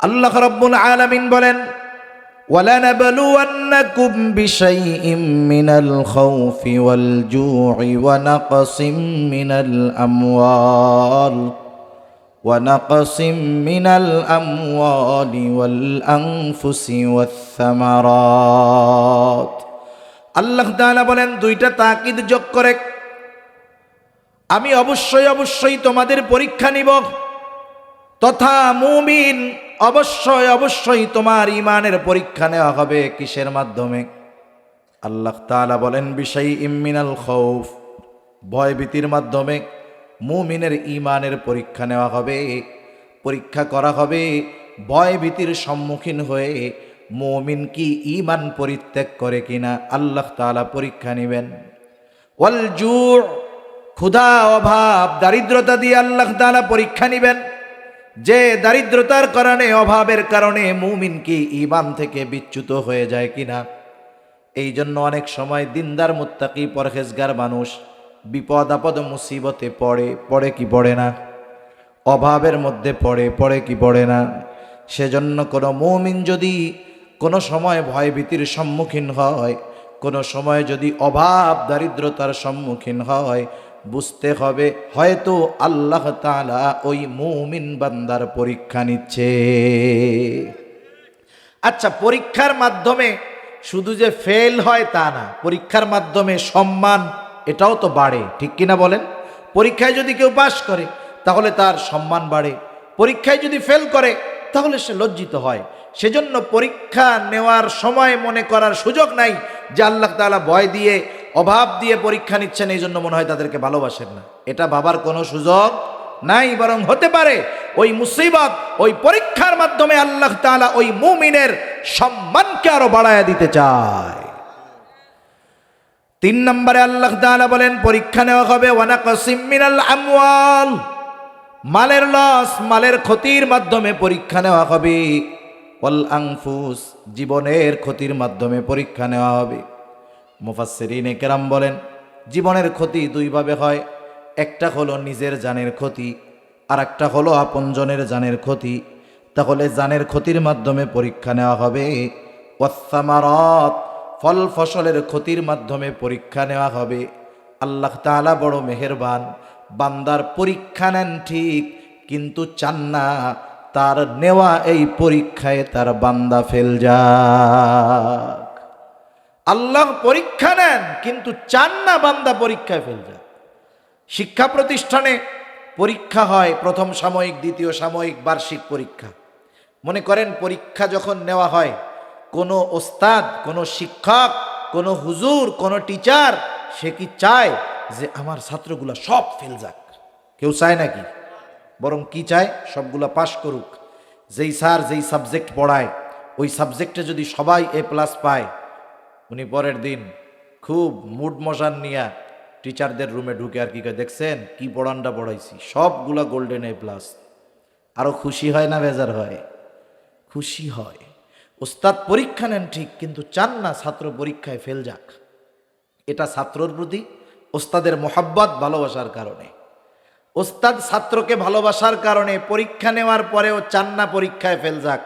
আল্লাহ রব্বুল আলামিন বলেন ولنبلونكم بشيء من الخوف والجوع ونقص من الأموال ونقص من الأموال والأنفس والثمرات আল্লাহ তাআলা বলেন দুইটা তাকিদ যোগ করে আমি অবশ্যই অবশ্যই তোমাদের পরীক্ষা নিব তথা মুমিন অবশ্যই অবশ্যই তোমার ইমানের পরীক্ষা নেওয়া হবে কিসের মাধ্যমে? আল্লাহ তাআলা বলেন বিষয় ইমিনাল খৌফ। ভয়ভীতির মাধ্যমে মুমিনের ইমানের পরীক্ষা নেওয়া হবে, পরীক্ষা করা হবে। ভয়ভীতির সম্মুখীন হয়ে মুমিন কি ইমান পরিত্যাগ করে কিনা আল্লাহ তাআলা পরীক্ষা নেবেন। ওয়াল জু ক্ষুধা অভাব, দারিদ্রতা দিয়ে আল্লাহ তাআলা পরীক্ষা নেবেন। যে দারিদ্রতার কারণে, অভাবের কারণে মুমিন কি ইমান থেকে বিচ্যুত হয়ে যায় কিনা? এই জন্য অনেক সময় দিনদার মুত্তাকি, পরহেজগার মানুষ বিপদ, আপদ, মুসিবতে পড়ে পড়ে কি পড়ে না? অভাবের মধ্যে পড়ে পড়ে কি পড়ে না? সেজন্য কোনো মুমিন যদি কোনো সময় ভয়ভীতির সম্মুখীন হয়, কোনো সময় যদি অভাব, দারিদ্রতার সম্মুখীন হয় বুঝতে হবে। হয়তো আল্লাহ তাআলা ওই মুমিন বান্দার পরীক্ষা নিচ্ছে। আচ্ছা পরীক্ষার মাধ্যমে শুধু যে ফেল হয় তা না, পরীক্ষার মাধ্যমে সম্মান এটাও তো বাড়ে, ঠিক কিনা বলেন? পরীক্ষায় যদি কেউ পাশ করে, তাহলে তার সম্মান বাড়ে। পরীক্ষায় যদি ফেল করে, তাহলে সে লজ্জিত হয়। সেজন্য পরীক্ষা নেওয়ার সময় মনে করার সুযোগ নাই যে আল্লাহ তাআলা ভয় দিয়ে অভাব দিয়ে পরীক্ষা নিচ্ছেন এই জন্য মনে হয় তাদেরকে ভালোবাসেন না। এটা ভাবার কোনো সুযোগ নাই, বরং হতে পারে ওই মুসিবত, ওই পরীক্ষার মাধ্যমে আল্লাহ তাআলা ওই মুমিনের সম্মানকে আরও বাড়ায় দিতে চায়। তিন নম্বরে আল্লাহ তাআলা বলেন, পরীক্ষা নেওয়া হবে, ওয়ানাকাসিম মিনাল আমওয়াল। মালের লস, মালের ক্ষতির মাধ্যমে পরীক্ষা নেওয়া হবে। ওয়াল আংফুস জীবনের ক্ষতির মাধ্যমে পরীক্ষা নেওয়া হবে। মুফাসসিরিনে কেরাম বলেন, জীবনের ক্ষতি দুইভাবে হয়। একটা হলো নিজের জানের ক্ষতি আর একটা হলো আপনজনের জানের ক্ষতি। তাহলে জানের ক্ষতির মাধ্যমে পরীক্ষা নেওয়া হবে। ওয়াসামারত ফল ফসলের ক্ষতির মাধ্যমে পরীক্ষা নেওয়া হবে। আল্লাহ তাআলা বড় মেহেরবান, বান্দার পরীক্ষা নেন ঠিক, কিন্তু চান না তার নেওয়া এই পরীক্ষায় তার বান্দা ফেল যাক আল্লাহ পরীক্ষা নেন, কিন্তু চান না বান্দা পরীক্ষায় ফেল যাক শিক্ষা প্রতিষ্ঠানে পরীক্ষা হয় প্রথম সাময়িক, দ্বিতীয় সাময়িক, বার্ষিক পরীক্ষা। মনে করেন পরীক্ষা যখন নেওয়া হয়, কোনো ওস্তাদ, কোনো শিক্ষক, কোনো হুজুর, কোনো টিচার, সে কি চায় যে আমার ছাত্রগুলা সব ফেল যাক? কেউ চায় নাকি? বরং কি চায়? সবগুলা পাশ করুক। যেই স্যার যেই সাবজেক্ট পড়ায়, ওই সাবজেক্টে যদি সবাই এ প্লাস পায় উনি পরের দিন খুব মুড মশান নিয়া টিচারদের রুমে ঢুকে আর কি দেখছেন? কি পড়ানটা পড়াইছি? সবগুলা গোল্ডেন এ প্লাস আরও খুশি হয় না বেজার হয়? খুশি হয়। ওস্তাদ পরীক্ষা নেন ঠিক, কিন্তু চান না ছাত্র পরীক্ষায় ফেল যাক। এটা ছাত্রর প্রতি ওস্তাদের মোহাব্বত ভালোবাসার কারণে। ওস্তাদ ছাত্রকে ভালোবাসার কারণে পরীক্ষা নেওয়ার পরেও চান না পরীক্ষায় ফেল যাক।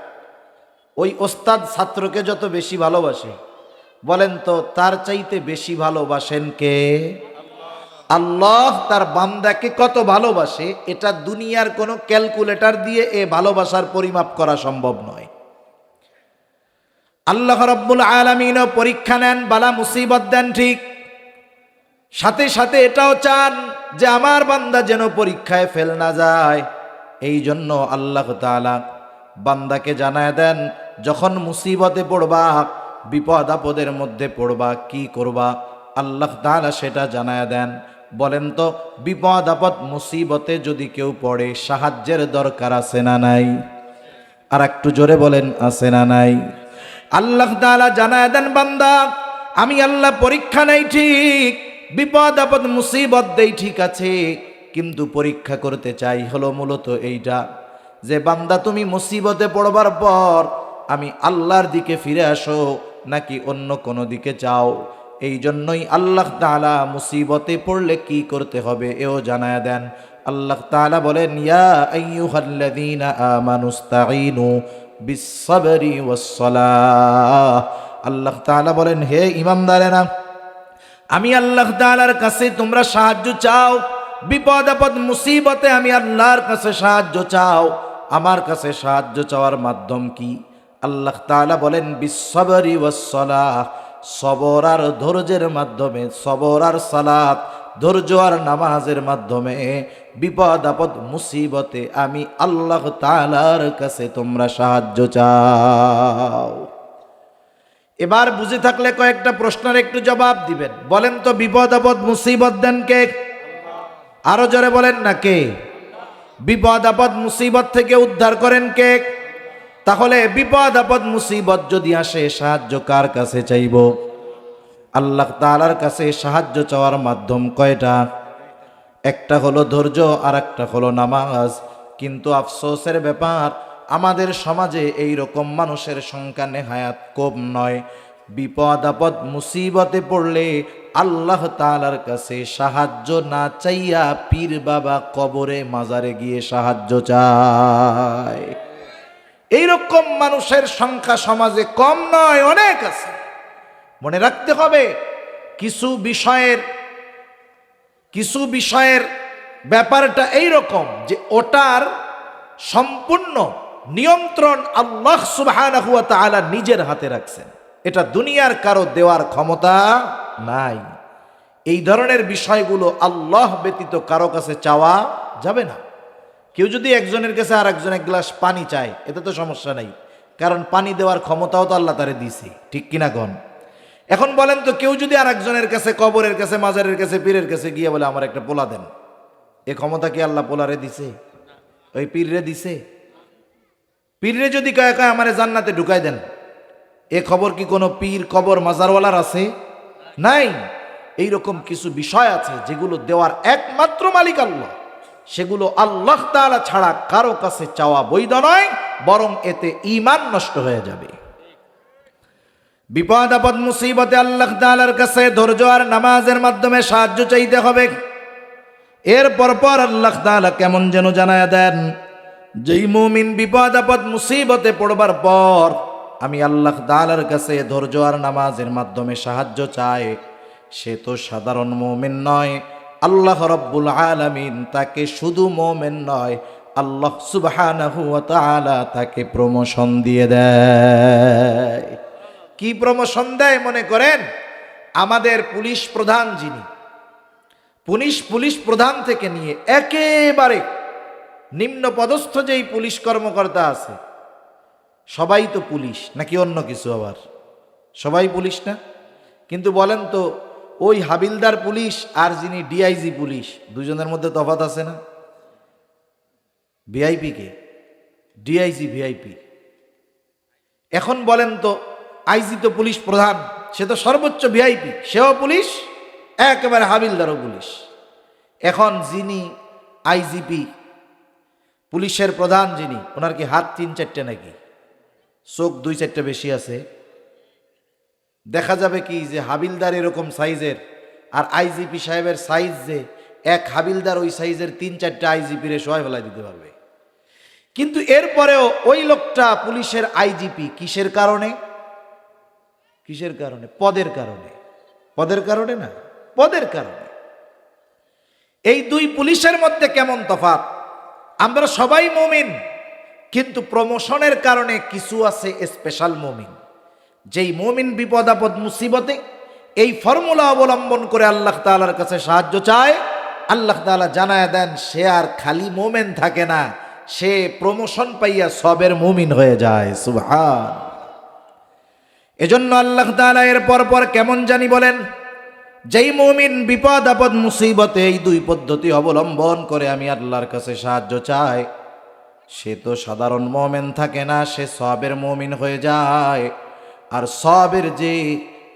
ওই ওস্তাদ ছাত্রকে যত বেশি ভালোবাসে বলেন তো, তার চাইতে বেশি ভালোবাসেন কে? আল্লাহ তার বান্দাকে কত ভালোবাসে, এটা দুনিয়ার কোনো ক্যালকুলেটর দিয়ে এ ভালোবাসার পরিমাপ করা সম্ভব নয়। আল্লাহ রব্বুল আলমিনও পরীক্ষা নেন, বালা মুসিবত দেন ঠিক। সাথে সাথে এটাও চান যে আমার বান্দা যেন পরীক্ষায় ফেল না যায়। এই জন্য আল্লাহ তাআলা বান্দাকে জানায় দেন, যখন মুসিবতে পড়বা বিপদ আপদের মধ্যে পড়বা, কি করবা? আল্লাহ তাআলা সেটা জানায় দেন। বলেন তো, বিপদ আপদ, মুসিবতে যদি কেউ পড়ে, সাহায্যের দরকার আছে না নাই? আর একটু জোরে বলেন, আছে না নাই? আল্লাহ তাআলা জানায় দেন, বান্দা, আমি আল্লাহ পরীক্ষা নেই ঠিক, বিপদ আপদ, মুসিবত দেই ঠিক আছে, কিন্তু পরীক্ষা করতে চাই হলো মূলত এইটা, যে বান্দা তুমি মুসিবতে পড়বার পর, আমি আল্লাহর দিকে ফিরে আসো নাকি অন্য কোনো দিকে যাও? এই জন্যই আল্লাহ তাআলা মুসিবতে পড়লে কি করতে হবে এও জানায় দেন। আল্লাহ তাআলা বলেন, ইয়া আল্লাহ তাআলা বলেন, হে ইমানদারেরা আমি আল্লাহ তাআলার কাছে তোমরা সাহায্য চাও। বিপদ, আপদ, মুসিবতে আমি আল্লাহর কাছে সাহায্য চাও। আমার কাছে সাহায্য চাওয়ার মাধ্যম কি? আল্লাহ তালা বলেন বিশ্বরি ওয়াসসালাহ সবর আর ধৈর্যের মাধ্যমে, সবর আর সালাত, ধৈর্য আর নামাজের মাধ্যমে, বিপদ, আপদ, মুসিবতে আমি আল্লাহ তালার কাছে তোমরা সাহায্য চাও। এবার বুঝে থাকলে কয়েকটা প্রশ্নের একটু জবাব দিবেন। বলেন তো, বিপদ, আপদ, মুসিবত দেন কে? আরও জোরে বলেন না কে? বিপদ, আপদ, মুসিবত থেকে উদ্ধার করেন কে? তাহলে বিপদ, আপদ, মুসিবত যদি আসে, সাহায্য কার কাছে চাইব? আল্লাহ তালার কাছে সাহায্য চাওয়ার মাধ্যম কয়টা? একটা হলো ধৈর্য আর একটা হলো নামাজ। কিন্তু আফসোসের ব্যাপার, আমাদের সমাজে এই রকম মানুষের সংখ্যা নেহায়াত কম নয়। বিপদ, আপদ, মুসিবতে পড়লে আল্লাহ তালার কাছে সাহায্য না চাইয়া পীর বাবা কবরে মাজারে গিয়ে সাহায্য চায়। এইরকম মানুষের সংখ্যা সমাজে কম নয়, অনেক আছে। মনে রাখতে হবে, কিছু বিষয়ের কিছু বিষয়ের ব্যাপারটা এই রকম যে ওটার সম্পূর্ণ নিয়ন্ত্রণ আল্লাহ সুবহানাহু ওয়া তাআলা নিজের হাতে রাখছেন। এটা দুনিয়ার কারও দেওয়ার ক্ষমতা নাই। এই ধরনের বিষয়গুলো আল্লাহ ব্যতীত কারও কাছে চাওয়া যাবে না। কেউ যদি একজনের কাছে আর একজন এক গ্লাস পানি চায়, এতে তো সমস্যা নাই। কারণ পানি দেওয়ার ক্ষমতাও তো আল্লাহ তারে দিছে ঠিক কিনা গণ এখন বলেন তো, কেউ যদি আর একজনের কাছে, কবরের কাছে, মাজারের কাছে, পীরের কাছে গিয়ে বলে, আমার একটা পোলা দেন। এ ক্ষমতা কি আল্লাহ পোলারে দিছে? ওই পীররে দিছে? পীররে যদি কয়ে, কয়, আমারে জান্নাতে ঢুকাই দেন। এ খবর কি কোনো পীর, কবর, মাজারওয়ালার আছে? নাই। এইরকম কিছু বিষয় আছে যেগুলো দেওয়ার একমাত্র মালিক আল্লাহ। সেগুলো আল্লাহ তাআলা ছাড়া কারও কাছে চাওয়া বৈধ নয়, বরং এতে ঈমান নষ্ট হয়ে যাবে। বিপদ, আপদ, মুসিবতে আল্লাহ তাআলার কাছে ধৈর্য আর নামাজের মাধ্যমে সাহায্য চাইতে হবে। এর পর আল্লাহ তাআলা কেমন যেন জানায় দেন, যেই মুমিন বিপদ, আপদ, মুসিবতে পড়বার পর আমি আল্লাহ তাআলার কাছে ধৈর্য আর নামাজের মাধ্যমে সাহায্য চাই, সে তো সাধারণ মুমিন নয় আল্লাহ রব্বুল আলামিন তাকে শুধু মোমেন নয়, আল্লাহ সুবহানাহু তাকে প্রমোশন দিয়ে দেয়। কি প্রমোশন দেয় মনে করেন? আমাদের পুলিশ প্রধান যিনি, পুলিশ পুলিশ প্রধান থেকে নিয়ে একেবারে নিম্ন পদস্থ যেই পুলিশ কর্মকর্তা আছে, সবাই তো পুলিশ, নাকি অন্য কিছু আবার? সবাই পুলিশ না? কিন্তু বলেন তো ওই হাবিলদার পুলিশ আর যিনি ডিআইজি পুলিশ, দুজনের মধ্যে তফাত আছে না? ভিআইপি কে? DIG, VIP. এখন বলেন তো, আইজি তো পুলিশ প্রধান, সে তো সর্বোচ্চ ভিআইপি, সেও পুলিশ, একেবারে হাবিলদারও পুলিশ। এখন যিনি আইজিপি, পুলিশের প্রধান যিনি, ওনার কি হাত তিন চারটে নাকি? চোখ দুই চারটে বেশি আছে। দেখা যাবে কি যে হাবিলদার এরকম সাইজের, আর আইজিপি সাহেবের সাইজ যে এক হাবিলদার ওই সাইজের তিন চারটে আইজিপি রে সবাই ফেলাই দিতে পারবে। কিন্তু এরপরেও ওই লোকটা পুলিশের আইজিপি কিসের কারণে? কিসের কারণে? পদের কারণে। পদের কারণে না, পদের কারণে। এই দুই পুলিশের মধ্যে কেমন তফাৎ? আমরা সবাই মমিন, কিন্তু প্রমোশনের কারণে কিছু আছে স্পেশাল মমিন। যেই মমিন বিপদ, আপদ, মুসিবতে এই ফর্মুলা অবলম্বন করে আল্লাহ তাআলার কাছে সাহায্য চায়, আল্লাহ তাআলা জানায় দেন, সে আর খালি মোমেন থাকে না, সে প্রমোশন পাইয়া সবের মুমিন হয়ে যায়, সুবহান। এজন্য আল্লাহ তাআলা এর পর পর কেমন জানি বলেন, যেই মুমিন বিপদ, আপদ, মুসিবতে এই দুই পদ্ধতি অবলম্বন করে আমি আল্লাহর কাছে সাহায্য চাই, সে তো সাধারণ মোমেন থাকে না, সে সবের মমিন হয়ে যায়। আর সবের যে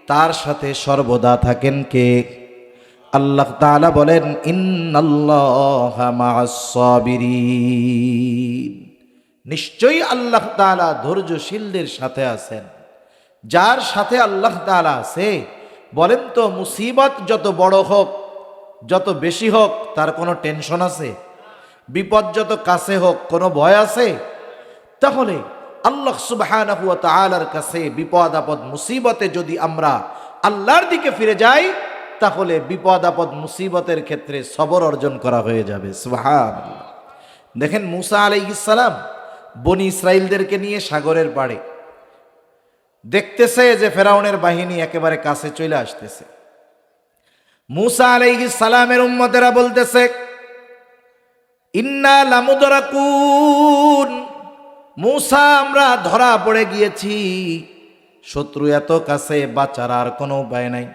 তার সাথে সর্বদা থাকেন কে? আল্লাহ তাআলা বলেন নিশ্চয়ই আল্লাহ তাআলা ধৈর্যশীলদের সাথে আছেন। যার সাথে আল্লাহ তাআলা আছে, বলেন তো, মুসিবত যত বড় হোক, যত বেশি হোক, তার কোনো টেনশন আছে? বিপদ যত কাছে হোক, কোনো ভয় আছে? তাহলে আল্লাহ তাআলার কাছে বিপদ, আপদ, মুসিবতে যদি আমরা আল্লাহর দিকে ফিরে যাই, তাহলে বিপদ, আপদ, মুসিবতের ক্ষেত্রে সবর অর্জন করা হয়ে যাবে। সুবহানাল্লাহ। দেখেন মুসা আলাইহিস সালাম বনি ইসরাইলদেরকে নিয়ে সাগরের পাড়ে দেখতেছে যে ফেরাউনের বাহিনী একেবারে কাছে চলে আসতেছে। মুসা আলাইহিস সালামের উম্মতেরা বলতেছে, ইন্না লামুদরাকুন। মুসা, আমরা ধরা পড়ে গিয়েছি। শত্রু এত কাছে, বাঁচার আর কোনো উপায় নাই।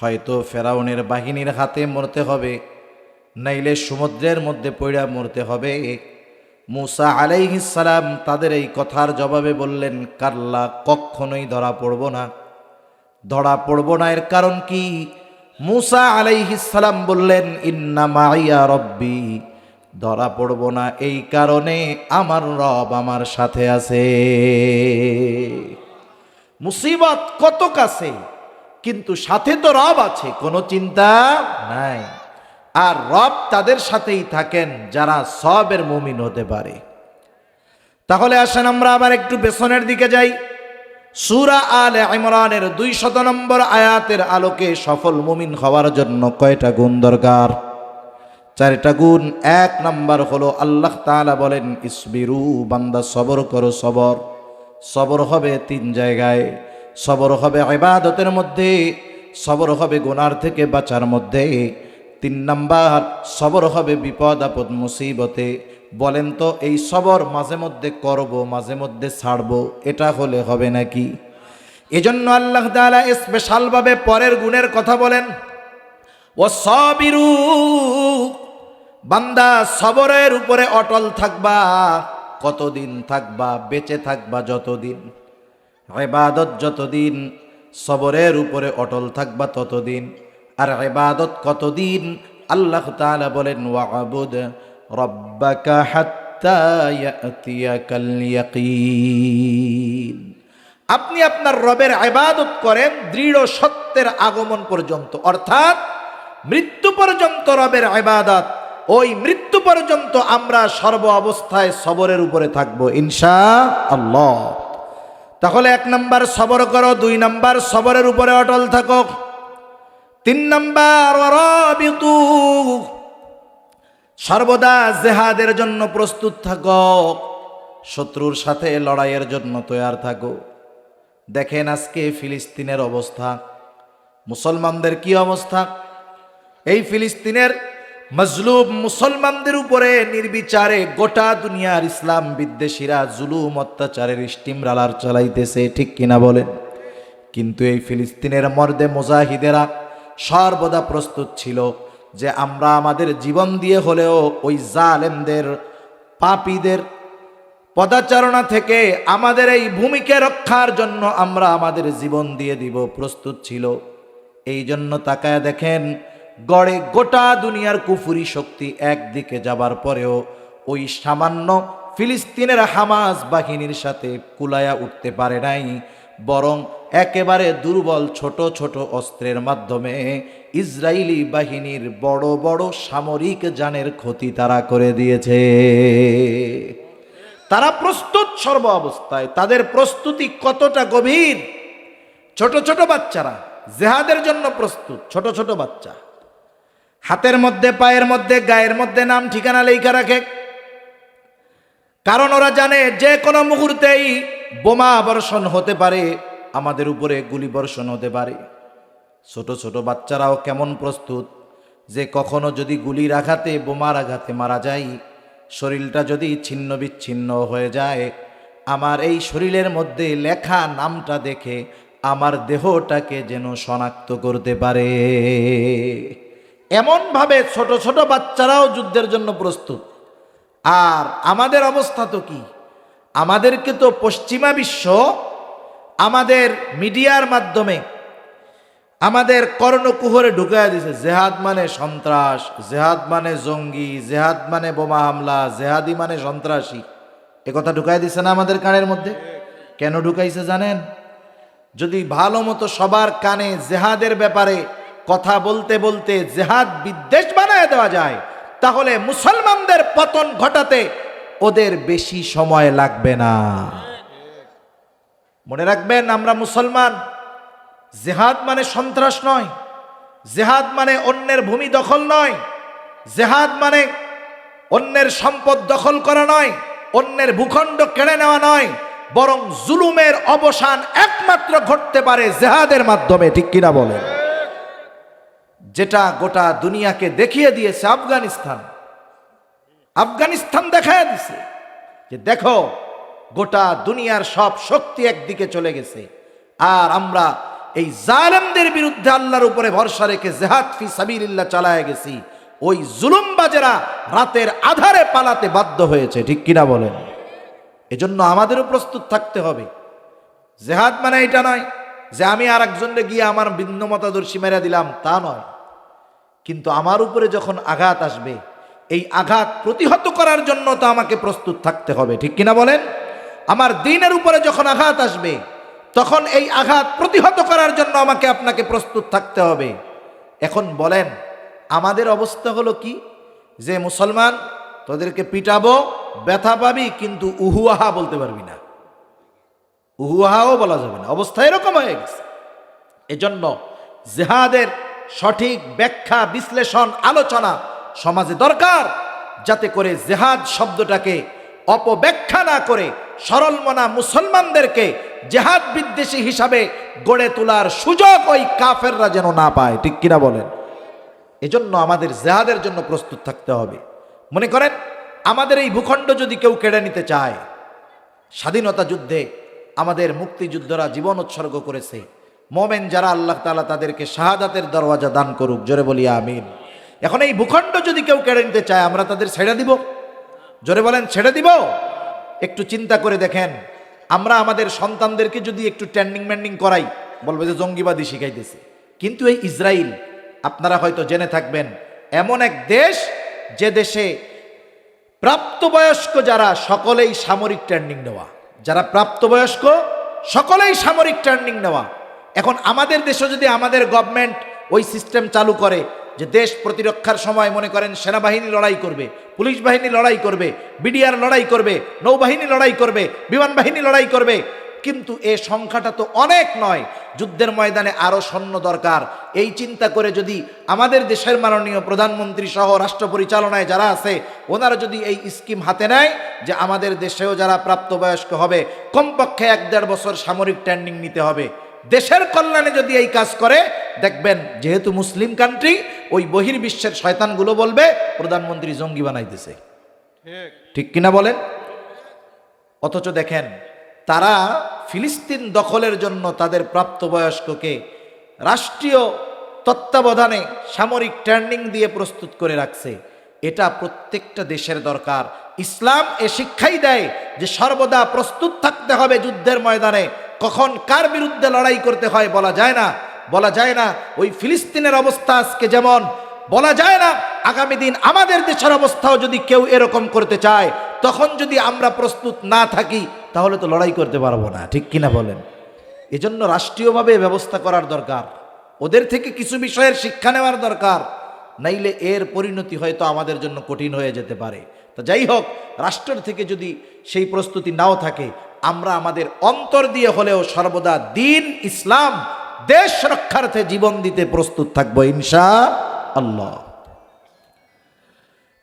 হয়তো ফেরাউনের বাহিনীর হাতে মরতে হবে, নাইলে সমুদ্রের মধ্যে পড়া মরতে হবে। মুসা আলাইহিসালাম তাদের এই কথার জবাবে বললেন, কাল্লা কখনোই ধরা পড়ব না। ধরা পড়ব না এর কারণ কি? মুসা আলাইহিসালাম বললেন, ইন্না মাইয়া রব্বি। ধরা পড়ব না, এই কারণে আমার রব আমার সাথে আছে। মুসিবত কত কাছে, কিন্তু সাথে তো রব আছে, কোনো চিন্তা নাই। আর রব তাদের সাথেই থাকেন, যারা সবের মুমিন হতে পারে। তাহলে আসেন আমরা আবার একটু পেছনের দিকে যাই। সুরা আল ইমরানের দুই শত নম্বর আয়াতের আলোকে সফল মুমিন হওয়ার জন্য কয়টা গুণ দরকার? চারটা গুণ, এক নাম্বার হলো আল্লাহ তাআলা বলেন, ইসবিরু বান্দা, সবর করো সবর। সবর হবে তিন জায়গায়। সবর হবে ইবাদতের মধ্যে, সবর হবে গুনার থেকে বাঁচার মধ্যে। তিন নাম্বার, সবর হবে বিপদ, আপদ, মুসিবতে। বলেন তো, এই সবর মাঝে মধ্যে করব, মাঝে মধ্যে ছাড়বো, এটা হলে হবে নাকি? এজন্য আল্লাহ তাআলা স্পেশালভাবে পরের গুণের কথা বলেন ও সবিরু বান্দা সবরের উপরে অটল থাকবা, কতদিন থাকবা, বেঁচে থাকবা যতদিন। এবাদত যতদিন, সবরের উপরে অটল থাকবা ততদিন। আর এবাদত কতদিন, আল্লাহ তাআলা বলেন, ওয়াবুদ রব্বাকা আপনি আপনার রবের ইবাদত করেন দৃঢ় সত্যের আগমন পর্যন্ত। অর্থাৎ মৃত্যু পর্যন্ত রবের ইবাদত ওই মৃত্যু পর্যন্ত আমরা সর্ব অবস্থায় সবরের উপরে থাকব ইনশা আল্লাহ তাহলে এক নাম্বার সবর করো, দুই নাম্বার সবরের উপরে অটল থাকো। তিন নাম্বার সর্বদা জেহাদের জন্য প্রস্তুত থাকো। শত্রুর সাথে লড়াইয়ের জন্য তৈয়ার থাকো। দেখেন আজকে ফিলিস্তিনের অবস্থা। মুসলমানদের কি অবস্থা? এই ফিলিস্তিনের মজলুম মুসলমানদের উপরে নির্বিচারে গোটা দুনিয়ার ইসলাম বিদ্বেষীরা জুলুম, অত্যাচারের স্টিম রালার চালাইতেছে, ঠিক কিনা বলেন? কিন্তু এই ফিলিস্তিনের মর্দে মুজাহিদেরা সর্বদা প্রস্তুত ছিল যে আমরা আমাদের জীবন দিয়ে হলেও ওই জালেমদের, পাপীদের পদাচারণা থেকে আমাদের এই ভূমিকে রক্ষার জন্য আমরা আমাদের জীবন দিয়ে দিব, প্রস্তুত ছিল। এই জন্য তাকায় দেখেন গড়ে গোটা দুনিয়ার কুফুরি শক্তি একদিকে যাবার পরেও ওই সামান্য ফিলিস্তিনের হামাস বাহিনীর সাথে কুলায়া উঠতে পারে নাই, বরং একেবারে দুর্বল ছোট ছোট অস্ত্রের মাধ্যমে ইসরায়েলি বাহিনীর বড় বড় সামরিক যানের ক্ষতি তারা করে দিয়েছে। তারা প্রস্তুত সর্ব অবস্থায়, তাদের প্রস্তুতি কতটা গভীর? ছোট ছোট বাচ্চারা, জেহাদের জন্য প্রস্তুত, ছোট ছোট বাচ্চা। হাতের মধ্যে, পায়ের মধ্যে, গায়ের মধ্যে নাম, ঠিকানা লেখা রাখে। কারণ ওরা জানে, যে কোনো মুহূর্তেই বোমা বর্ষণ হতে পারে, আমাদের উপরে গুলি বর্ষণ হতে পারে। ছোট ছোট বাচ্চারাও কেমন প্রস্তুত যে কখনো যদি গুলির আঘাতে, বোমার আঘাতে মারা যায়, শরীরটা যদি ছিন্ন বিচ্ছিন্ন হয়ে যায়, আমার এই শরীরের মধ্যে লেখা নামটা দেখে আমার দেহটাকে যেন শনাক্ত করতে পারে। এমনভাবে ছোট ছোট বাচ্চারাও যুদ্ধের জন্য প্রস্তুত। আর আমাদের অবস্থা তো কি? আমাদেরকে তো পশ্চিমা বিশ্ব, আমাদের মিডিয়ার মাধ্যমে, আমাদের কর্ণকুহরে ঢুকাইয়া দিছে। জেহাদ মানে সন্ত্রাস, জেহাদ মানে জঙ্গি, জেহাদ মানে বোমা হামলা, জেহাদি মানে সন্ত্রাসী। এ কথা ঢুকাই দিছে না আমাদের কানের মধ্যে? কেন ঢুকাইছে জানেন? যদি ভালো মতো সবার কানে জেহাদের ব্যাপারে কথা বলতে বলতে জেহাদ বিদ্বেষ বানায় দেওয়া যায়। তাহলে মুসলমানদের পতন ঘটাতে ওদের বেশি সময় লাগবে না। মনে রাখবেন, আমরা মুসলমান, জেহাদ মানে সন্ত্রাস নয়। জেহাদ মানে অন্যের ভূমি দখল নয়। জেহাদ মানে অন্যের সম্পদ দখল করা নয়। অন্যের ভূখণ্ড কেড়ে নেওয়া নয়। বরং জুলুমের অবসান একমাত্র ঘটতে পারে জেহাদের মাধ্যমে, ঠিক কিনা বলেন? যেটা গোটা দুনিয়াকে দেখিয়ে দিয়েছে আফগানিস্তান। আফগানিস্তান দেখায় দিছে যে দেখো, গোটা দুনিয়ার সব শক্তি একদিকে চলে গেছে। আর আমরা এই জালেমদের বিরুদ্ধে আল্লাহর উপরে ভরসা রেখে জেহাদ ফি সাবিলিল্লাহ চালায় গেছি। ওই জুলুমবাজেরা রাতের আধারে পালাতে বাধ্য হয়েছে, ঠিক কিনা বলেন? এজন্য আমাদেরও প্রস্তুত থাকতে হবে। জেহাদ মানে এটা নয় যে আমি আর একজনকে গিয়ে আমার ভিন্ন মতাদর্শী মেরে দিলাম, তা নয়। কিন্তু আমার উপরে যখন আঘাত আসবে, এই আঘাত প্রতিহত করার জন্য তো আমাকে প্রস্তুত থাকতে হবে, ঠিক কিনা বলেন? আমার দিনের উপরে যখন আঘাত আসবে, তখন এই আঘাত প্রতিহত করার জন্য আমাকে আপনাকে প্রস্তুত থাকতে হবে। এখন বলেন, আমাদের অবস্থা হলো কি? যে মুসলমান, তোদেরকে পিটাবো, ব্যথা পাবি, কিন্তু উহুয়াহা বলতে পারবি না। উহুয়াহাও বলা যাবে না। অবস্থা এরকম হয়ে গেছে। এজন্য জেহাদের সঠিক ব্যাখ্যা, বিশ্লেষণ, আলোচনা সমাজে দরকার, যাতে করে জেহাদ শব্দটাকে অপব্যাখ্যা না করে সরল মনা মুসলমানদেরকে জেহাদ বিদ্বেষী হিসাবে গড়ে তোলার সুযোগ ওই কাফেররা যেন না পায়। ঠিক কিনা বলেন? এজন্য আমাদের জেহাদের জন্য প্রস্তুত থাকতে হবে। মনে করেন, আমাদের এই ভূখণ্ড যদি কেউ কেড়ে নিতে চায়, স্বাধীনতা যুদ্ধে আমাদের মুক্তিযুদ্ধরা জীবন উৎসর্গ করেছে মোমেন যারা আল্লাহ তালা তাদেরকে শাহাদাতের দরওয়াজা দান করুক, জোরে বলি আমিন। এখন এই ভূখণ্ড যদি কেউ কেড়ে নিতে চায়, আমরা তাদের ছেড়ে দিব। জোরে বলেন, ছেড়ে দিব? একটু চিন্তা করে দেখেন, আমরা আমাদের সন্তানদেরকে যদি একটু ট্যান্ডিং ম্যান্ডিং করাই, বলবে যে জঙ্গিবাদী শিখাইতেছে। কিন্তু এই ইসরায়েল আপনারা হয়তো জেনে থাকবেন, এমন এক দেশ যে দেশে প্রাপ্তবয়স্ক যারা, সকলেই সামরিক ট্রেন্ডিং নেওয়া। যারা প্রাপ্তবয়স্ক, সকলেই সামরিক ট্রেন্ডিং নেওয়া। এখন আমাদের দেশে যদি আমাদের গভর্নমেন্ট ওই সিস্টেম চালু করে, যে দেশ প্রতিরক্ষার সময় মনে করেন সেনাবাহিনী লড়াই করবে, পুলিশ বাহিনী লড়াই করবে, বিডিআর লড়াই করবে, নৌবাহিনী লড়াই করবে, বিমান বাহিনী লড়াই করবে, কিন্তু এ সংখ্যাটা তো অনেক নয়। যুদ্ধের ময়দানে আরও সৈন্য দরকার। এই চিন্তা করে যদি আমাদের দেশের মাননীয় প্রধানমন্ত্রী সহ রাষ্ট্র পরিচালনায় যারা আছে, ওনারা যদি এই স্কিম হাতে নেয়, যে আমাদের দেশেও যারা প্রাপ্তবয়স্ক হবে, কমপক্ষে এক দেড় বছর সামরিক ট্রেন্ডিং নিতে হবে। দেশের কল্যাণে যদি এই কাজ করে দেখবেন যেহেতু মুসলিম কান্ট্রি ওই বহির্বিশ্বের শয়তানগুলো বলবে প্রধানমন্ত্রী জঙ্গি বানাইতেছে। ঠিক। কিনা বলেন? অথচ দেখেন তারা ফিলিস্তিন দখলের জন্য তাদের প্রাপ্তবয়স্ককে রাষ্ট্রীয় তত্ত্বাবধানে সামরিক ট্রেন্ডিং দিয়ে প্রস্তুত করে রাখছে। এটা প্রত্যেকটা দেশের দরকার। ইসলাম এ শিক্ষাই দেয় যে সর্বদা প্রস্তুত থাকতে হবে যুদ্ধের ময়দানে। কখন কার বিরুদ্ধে লড়াই করতে হয় বলা যায় না। বলা যায় না ওই ফিলিস্তিনের অবস্থা আজকে যেমন। বলা যায় না আগামী দিন আমাদের দেশের অবস্থাও যদি কেউ এরকম করতে চায়, তখন যদি আমরা প্রস্তুত না থাকি, তাহলে তো লড়াই করতে পারব না। ঠিক কিনা বলেন? এজন্য রাষ্ট্রীয়ভাবে ব্যবস্থা করার দরকার। ওদের থেকে কিছু বিষয়ের শিক্ষা নেওয়ার দরকার। নাইলে এর পরিণতি হয়তো আমাদের জন্য কঠিন হয়ে যেতে পারে। তো যাই হোক, রাষ্ট্রের থেকে যদি সেই প্রস্তুতি নাও থাকে, আমরা আমাদের অন্তর দিয়ে হলেও সর্বদা দিন ইসলাম, দেশ রক্ষার্থে জীবন দিতে প্রস্তুত থাকব ইনশা আল্লাহ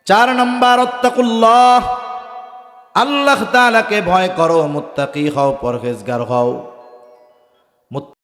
চার নম্বর অত্তাকুল্লাহ আল্লাহ তালাকে ভয় করো, মুত্তাকি হও, পরহেজগার হও।